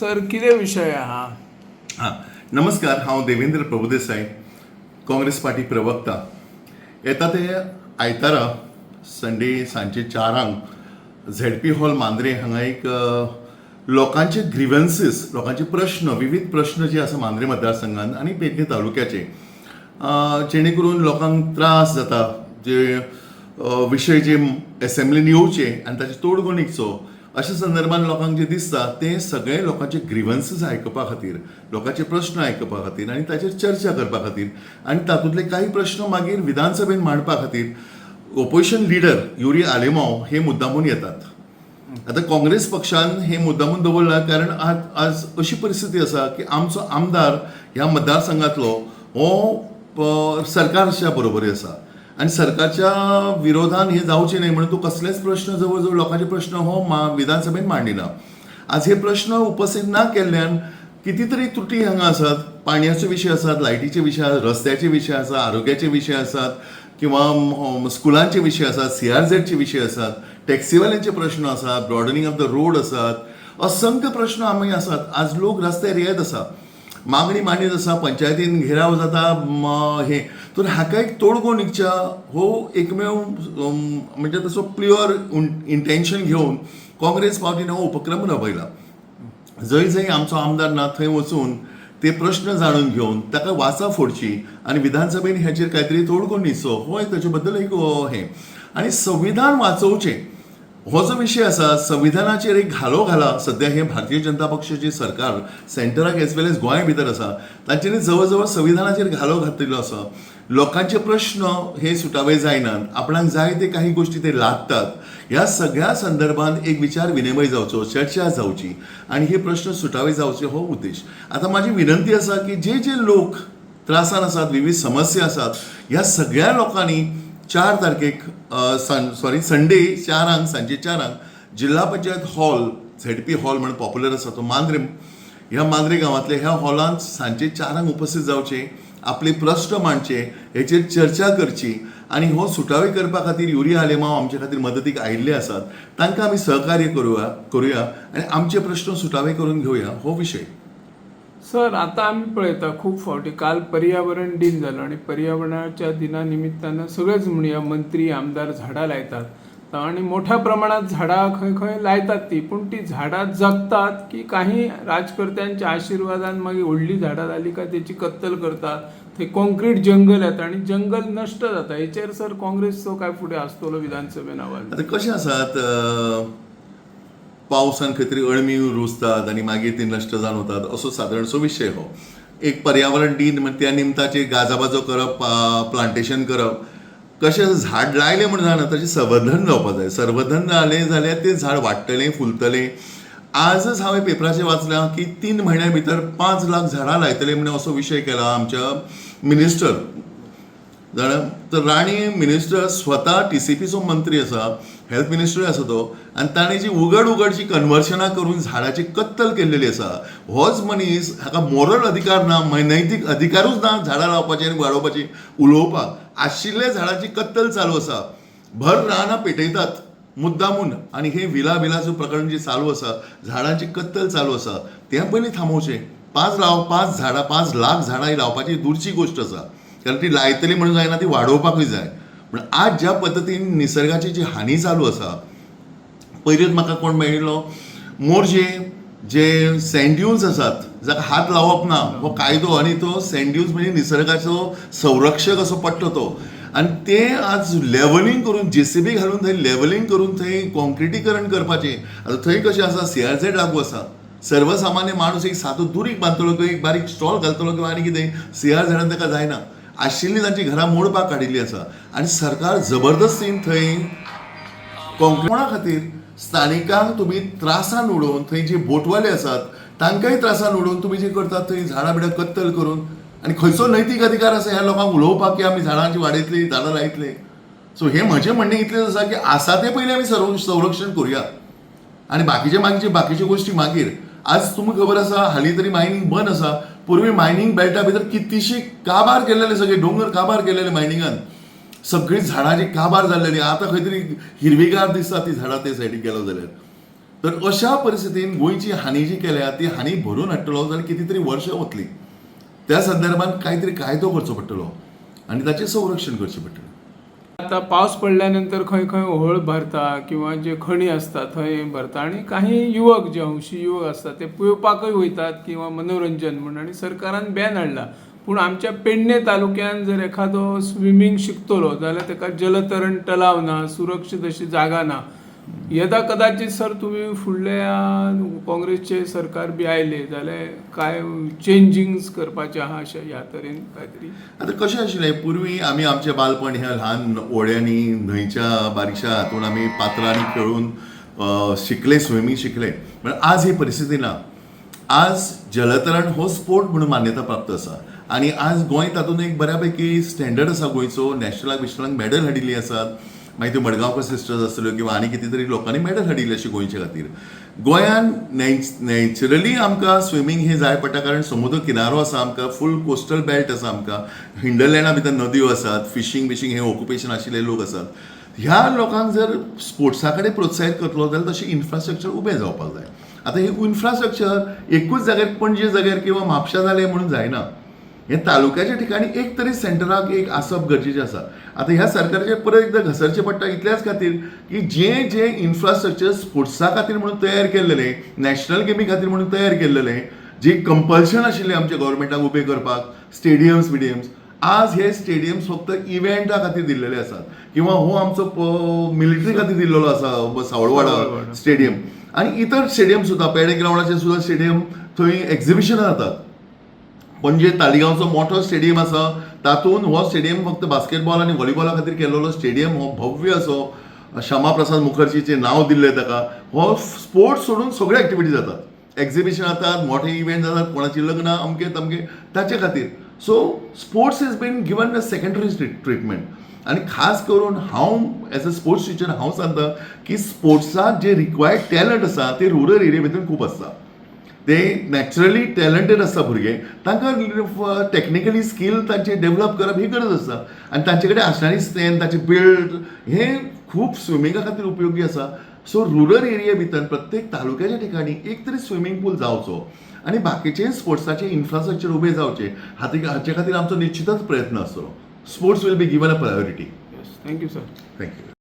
Sir कितें विशय आहा हां? नमस्कार हांव देवेंद्र प्रभुदेसाय काँग्रेस पार्टी प्रवक्ता. येता ते आयतारा संडे सांजचे चारांक झेडपी हॉल मांद्रे हांगा एक लोकांचे ग्रिव्हन्सीस लोकांचे प्रश्न विविध प्रश्न जे आसा मांद्रे मतदारसंघात आनी पेडणे तालुक्याचे जेणे करून लोकांक त्रास जाता जे विशय जे एसेंब्लीन येवचे आनी ताचे तोडगो निघचो अशा संदर्भात लोकांक जे दिसता ते सगळे लोकांचे ग्रिव्हन्सीस आयकपा खातीर लोकांचे प्रश्न आयकपा खातीर आनी ताचेर चर्चा करपा खातीर आनी तातूंतले काही प्रश्न मागीर विधानसभेन मांडपा खातीर ओपोजिशन लिडर युरी आलेमाव हे मुद्दामून येतात. आता काँग्रेस पक्षान हे मुद्दामून दवरला कारण आज आज अशी परिस्थिती आसा की आमचो आमदार ह्या मतदारसंघातलो हो सरकारच्या बरोबरी आसा आनी सरकारच्या विरोधान हे जावचे न्ही म्हणून तूं कसलेच प्रश्न जवळ जवळ लोकांचे प्रश्न हो मा विधानसभेन मांडिना आज हे प्रश्न उपस्थित ना केल्ल्यान कितीतरी त्रुटी हांगा आसात पाणयाचे विशय आसात लायटीचे विशय रस्त्याचे विशय आसात आरोग्याचे विशय आसात किंवा स्कुलांचे विशय आसात सी आर झेडचे विशय आसात टॅक्सीवाल्यांचे प्रश्न आसात ब्रॉडनिंग ऑफ द रोड आसात असंख्य प्रश्न आमी आसात आज लोक रस्त्यार येत आसा मागणी मांडीत आसा पंचायतीन घेराव जाता हे तर हाका एक तोडगो निघच्या हो एकमेव म्हणजे तसो प्युअर इंटेन्शन घेवन काँग्रेस पार्टीन हो उपक्रम राबयला जंय जंय आमचो आमदार ना थंय वचून ते प्रश्न जाणून घेवन ताका वाचा फोडची आनी विधानसभेन हेचेर काहीतरी तोडगो न्हिदचो हो ताचे बद्दल एक हें हे. आनी संविधान वाचोवचें हो जो विशय आसा संविधानाचेर एक घालो घाला सध्या हे भारतीय जनता पक्षाचे सरकार सेंटराक एज वेल एज गोंया भितर आसा तांच्यांनी जवळ जवळ संविधानाचेर घालो घातिल्लो आसा लोकांचे प्रश्न हे सुटावे जायनात आपणाक जाय ते काही गोष्टी ते लादतात. ह्या सगळ्या संदर्भात एक विचार विनिमय जावचो चर्चा जावची. आणि हे प्रश्न सुटावे जावचे हो उद्देश. आता माझी विनंती आसा की जे जे लोक त्रासान आसात विविध समस्या आसात ह्या सगळ्या लोकांनी चार तारखेक सॉरी संडे चारांक सांजे चारांक जिल्हा पंचायत हॉल झेडपी हॉल म्हणून पॉप्युलर आसा तो मांद्रे ह्या मांद्रे गांवांतल्या ह्या हॉलांत सांजे चारांक उपस्थित जावचे आपले प्रश्न मांडचे हेचेर चर्चा करची आनी हो सुटावे करपा खातीर युरी आलेमाव आमचे खातीर मदतीक आयिल्ले आसात तांकां आमी सहकार्य करूया करूया आनी आमचे प्रश्न सुटावे करून घेवया हो विशय सर आता आम्ही पळयता खूप फावटी. काल पर्यावरण दिन जालो आणि पर्यावरणाच्या दिना निमित्तान सगळेच म्हणूया मंत्री आमदार झाडां लायतात. आणि मोठ्या प्रमाणात झाडां खंय खंय लायतात ती. पूण ती झाडां जगतात की काही राजकर्त्यांच्या आशिर्वादान मागीर व्हडली झाडां जाली काय त्याची कत्तल करतात. थंय कॉन्क्रीट जंगल येता आणि जंगल नश्ट जाता हेचेर सर काँग्रेसचो काय फुडें आसतलो विधानसभेन आवाज? आता कशें आसात पावसान खंय तरी अळमी रुजतात आनी मागीर ती नश्ट जावन वतात असो सादारणसो विशय हो. एक पर्यावरण दिन त्या निमताची गाजाबाजो करप प्लांटेशन करप कशें झाड लायलें म्हण जाणा ताचें संवर्धन जावपाक जाय. संवर्धन जालें जाल्यार तें झाड वाडटलें फुलतलें. आजच हांवें पेपराचेर वाचलां की तीन म्हयन्या भितर पांच लाख झाडां लायतले म्हणून असो विशय केला आमच्या मिनिस्टर. जाणा तर राणी मिनिस्टर स्वता टी सी पीचो मंत्री आसा हेल्थ मिनिस्टर आसा तो आनी ताणें जी उघड उघड जी कन्वर्शनां करून झाडाची कत्तल केल्लेली आसा होच मनीस हाका मोरल अधिकार ना नैतीक अधिकारूच ना झाडां लावपाची आनी वाडोवपाची उलोवपाक आशिल्ल्या झाडाची कत्तल चालू आसा भर रानां पेटयतात मुद्दामून आनी हे विला विलाचं प्रकरण जे चालू आसा झाडांची कत्तल चालू आसा तें पयलीं थांबोवचें पांच लाव पांच झाडां पांच लाख झाडां ही लावपाची दूरची गोश्ट आसा कारण ती लायतली म्हणून जायना ती वाडोवपाकूय जाय. पूण आज ज्या पद्दतीन निसर्गाची जी हानी चालू आसा पयलींच म्हाका कोण मेळिल्लो? मोरजे जे सँड्यूल्स आसात जाका हात लावप ना हो कायदो आनी तो सँड्यूल्स म्हणजे निसर्गाचो संरक्षक असो पडटा तो. आनी ते आज लेवलिंग करून जेसीबी घालून थंय लेवलिंग करून थंय कॉन्क्रिटीकरण करपाचें. आतां थंय कशें आसा सीआरझेड लागू आसा. सर्वसामान्य माणूस एक सादो दुरीक बांदतलो किंवा एक बारीक स्टॉल घालतलो किंवा आनी कितें सीआरझेडान ताका जायना. आशिल्ली तांची घरां मोडपाक काडिल्ली आसा आनी सरकार जबरदस्तीन थंय कोंकणा खातीर स्थानिकांक तुमी त्रासान उडोवन थंय जे बोटवाले आसात तांकांय त्रासान उडोवन तुमी जे करतात थंय झाडां बिडां कत्तल करून. आनी खंयचो नैतीक अधिकार आसा ह्या लोकांक उलोवपाक की आमी झाडांची वाडयतली झाडां लायतले सो हे म्हजें म्हणणें इतलेंच आसा की आसा ते पयलीं आमी सर्व संरक्षण करुया. आनी बाकीचे मागीर बाकीच्यो गोश्टी मागीर. आज तुमकां खबर आसा हालीं तरी मायनींग बंद आसा पूर्वी मायनींग बेल्टा भितर कितलीशी काबार केलेले सगळे दोंगर काबार केलेले मायनिंगान सगळी झाडांची काबार जाल्लेली आतां खंय तरी हिरवीगार दिसता ती झाडां ते सायडीक गेलो जाल्यार तर अशा परिस्थितीन गोंयची हानी जी केल्या ती हानी भरून हाडटलो जाल्यार किती तरी वर्सां वतली त्या संदर्भात काहीतरी कायदो करचो पडटलो. आणि ताचें संरक्षण करचें पडटलें. आता पावस पडल्यानंतर खंय खंय व्हळ भरता किंवा जे खणी असतात थंय भरता. आणि काही युवक जे अंशी युवक असतात ते पिवपाकय वयतात किंवा मनोरंजन म्हणून. आणि सरकारान बॅन हाडला. पूण आमच्या पेडणे तालुक्यान जर एखादो स्विमींग शिकतलो जाल्यार ताका जलतरण तलाव ना सुरक्षीत अशी जागा ना. यदा कदाचित सर तुम्ही फुडल्या काँग्रेसचे सरकार बी आयले जाल्यार काय चेंजिंग्स करपाचे आहा अशें ह्या तरेन कांयतरी आता कशें आशिल्लें पूर्वी आमी आमचें बालपण ह्या ल्हान ओड्यांनी न्हंयच्या बारीकशा हातून आमी पात्रांनी खेळून शिकले स्विमींग शिकले. पण आज ही परिस्थिती ना आज जलतरण हो स्पोर्ट म्हणून मान्यता प्राप्त आसा आनी आज गोंय तातूंत एक बऱ्यापैकी स्टँडर्ड आसा गोंयचो नॅशनलाक बिशनलाक मॅडल हाडिल्ली आसात मागीर त्यो मडगांवकर सिस्टर्स आसल्यो किंवा आनी कितें तरी लोकांनी मेडल हाडिल्ली अशी गोंयच्या खातीर. गोंयान नॅचरली आमकां स्विमींग हे जाय पडटा कारण समुद्र किनारो आसा आमकां फूल कोस्टल बेल्ट आसा आमकां हिंडरलँडा भितर नदयो आसात फिशींग बिशींग हे ऑक्युपेशन आशिल्ले लोक आसात. ह्या लोकांक जर स्पोर्ट्सा कडेन प्रोत्साहीत करतलो जाल्यार तशें इन्फ्रास्ट्रक्चर उबें जावपाक जाय. आतां हे इन्फ्रास्ट्रक्चर एकूच जाग्यार पणजे जाग्यार किंवा म्हापशा जालें म्हणून जायना. हे तालुक्याच्या ठिकाणी एक तरी सेंटराक एक आसप गरजेचें आसा आतां ह्या सरकाराचे परत एकदां घसरचें पडटा इतल्याच खातीर की जें जें इन्फ्रास्ट्रक्चर स्पोर्ट्सा खातीर म्हणून तयार केल्लेलें नॅशनल गेमी खातीर म्हणून तयार केल्लेलें जी कंपल्शन आशिल्लें आमच्या गव्हर्मेंटाक उबें करपाक स्टेडियम्स बिडियम्स आज हे स्टेडियम्स फक्त इव्हेंटा खातीर दिल्लेले आसात किंवा हो आमचो मिलिटरी खातीर दिल्लेलो आसा सावळवाडा. स्टेडियम आणि इतर स्टेडियम सुद्धा पेडे ग्राउंडाचे सुद्धा स्टेडियम थंय एक्झिबिशनां जातात म्हणजे पणजे तालिगांवचो मोठो स्टेडियम आसा तातूंत हो स्टेडियम फक्त बास्केटबॉल आनी व्हॉलीबॉला खातीर केल्लो स्टेडियम हो भव्य असो. श्यामा प्रसाद मुखर्जीचें नांव दिल्लें ताका. हो स्पोर्ट्स सोडून सगळे एक्टिविटी जातात. एक्झिबिशन जातात मोठे इव्हेंट जातात कोणाची लग्न अमके तमके ताचे खातीर. So sports is been given a secondary treatment आनी खास करून हांव एज अ स्पोर्ट्स टिचर हांव सांगता की स्पोर्ट्सांत जे रिक्वायर्ड टॅलंट आसा ते रुरल एरिया भितर खूब आसता ते नॅचरली टॅलंटेड आसता भुरगे तांकां टॅक्निकली स्कील तांचे डेव्हलप करप ही गरज आसता आनी तांचे कडेन असणारी स्ट्रेंथ तांचे बिल्ड हे खूप स्विमिंगा खातीर उपयोगी आसा. सो रुरल एरिया भितर प्रत्येक तालुक्याच्या ठिकाणी एक तरी स्विमींग पूल जावचो. आणि बाकीचे स्पोर्ट्साचे इन्फ्रास्ट्रक्चर उबे जावचे. हाती हाचे खातीर आमचो निश्चितच प्रयत्न आसतलो sports will be given a priority yes thank you sir thank you